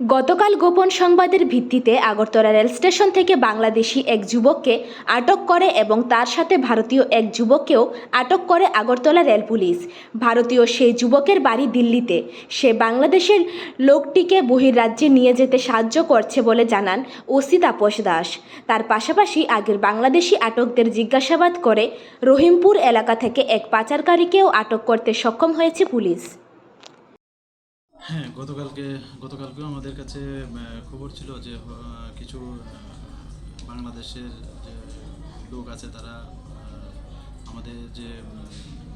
গতকাল গোপন সংবাদের ভিত্তিতে আগরতলা রেল স্টেশন থেকে বাংলাদেশি এক যুবককে আটক করে এবং তার সাথে ভারতীয় এক যুবককেও আটক করে আগরতলা রেল পুলিশ। ভারতীয় সেই যুবকের বাড়ি দিল্লিতে। সে বাংলাদেশের লোকটিকে বহির্রাজ্যে নিয়ে যেতে সাহায্য করছে বলে জানান ওসি তাপস দাস। তার পাশাপাশি আগের বাংলাদেশি আটকদের জিজ্ঞাসাবাদ করে রহিমপুর এলাকা থেকে এক পাচারকারীকেও আটক করতে সক্ষম হয়েছে পুলিশ। হ্যাঁ গতকালকে, গতকালকেও আমাদের কাছে খবর ছিল যে কিছু বাংলাদেশের যে লোক আছে তারা আমাদের যে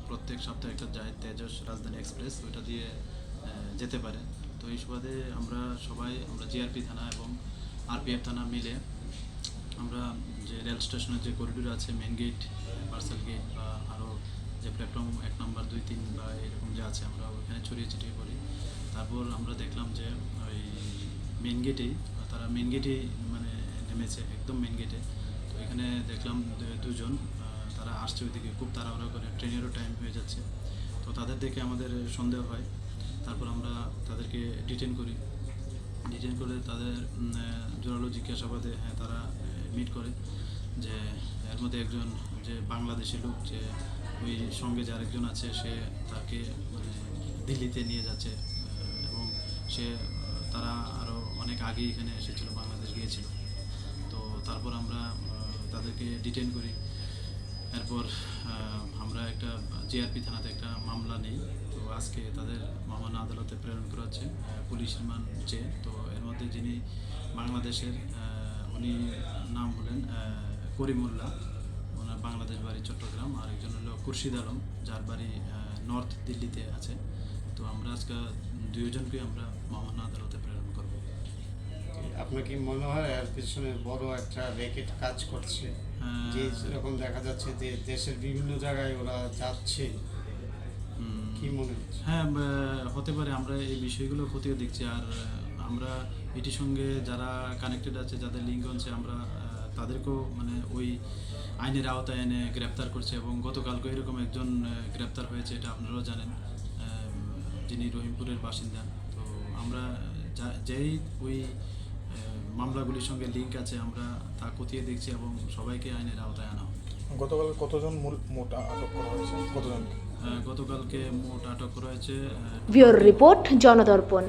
প্রত্যেক সপ্তাহে একটা যায় তেজস রাজধানী এক্সপ্রেস, ওইটা দিয়ে যেতে পারে। তো এই সুবাদে আমরা সবাই, আমরা জিআরপি থানা এবং আরপিএফ থানা মিলে, আমরা যে রেল স্টেশনের যে করিডোর আছে মেন গেট, পার্সেল গেট বা আরও যে প্ল্যাটফর্ম এক নম্বর, দুই, তিন বা এরকম যে আছে, আমরা ওইখানে ছড়িয়ে ছিটিয়ে করি তারপর আমরা দেখলাম যে ওই মেন গেটেই তারা মেন গেটেই মানে নেমেছে, একদম মেন গেটে তো এখানে দেখলাম দুজন তারা আসছে ওইদিকে, খুব তাড়াহুড়া করে ট্রেনেরও টাইম হয়ে যাচ্ছে। তো তাদের দেখে আমাদের সন্দেহ হয়। তারপর আমরা তাদেরকে ডিটেন করি। ডিটেন করে তাদের জোরালো জিজ্ঞাসাবাদে হ্যাঁ তারা মিট করে যে, এর মধ্যে একজন যে বাংলাদেশি লোক যে ওই সঙ্গে যে আরেকজন আছে, সে তাকে মানে দিল্লিতে নিয়ে যাচ্ছে। সে তারা আরও অনেক আগেই এখানে এসেছিল বাংলাদেশ গিয়েছিল। তো তারপর আমরা তাদেরকে ডিটেন করি। এরপর আমরা একটা জিআরপি থানাতে একটা মামলা নেই। তো আজকে তাদের মামলা আদালতে প্রেরণ করা হচ্ছে পুলিশ রিমান্ড চেয়ে। তো এর মধ্যে যিনি বাংলাদেশের উনি নাম হলেন আহ, করিমুল্লাহ ওনার বাংলাদেশ বাড়ি চট্টগ্রাম। আর একজন হলো খুরশিদ আলম যার বাড়ি নর্থ দিল্লিতে আছে। তো আমরা আজকে দুজনকে আমরা মামলা আদালতে প্রেরণ করব। আপনার কি মনে হয় এর পিছনে বড় একটা র্যাকেট কাজ করছে? হ্যাঁ। যে যেরকম দেখা যাচ্ছে যে দেশের বিভিন্ন জায়গায় ওরা যাচ্ছে। কি মনে হচ্ছে? হ্যাঁ হতে পারে আমরা এই বিষয়গুলো খতিয়ে দেখছি। আর আমরা এটির সঙ্গে যারা কানেক্টেড আছে যাদের লিঙ্ক আছে আমরা তাদেরকেও মানে ওই আইনের আওতায় এনে গ্রেপ্তার করছে এবং গতকালকে এরকম একজন গ্রেপ্তার হয়েছে এটা আপনারাও জানেন। যিনি রহিমপুরের বাসিন্দা তো আমরা যা- যেই ওই মামলাগুলির সঙ্গে লিঙ্ক আছে আমরা তা খতিয়ে দেখছি এবং সবাইকে আইনের আওতায় আনা হবে গতকাল কতজন মূল মোট আটক করা হয়েছে? কতজন? গতকালকে মোট আটক করা হয়েছে ব্যুরো রিপোর্ট জনদর্পণ।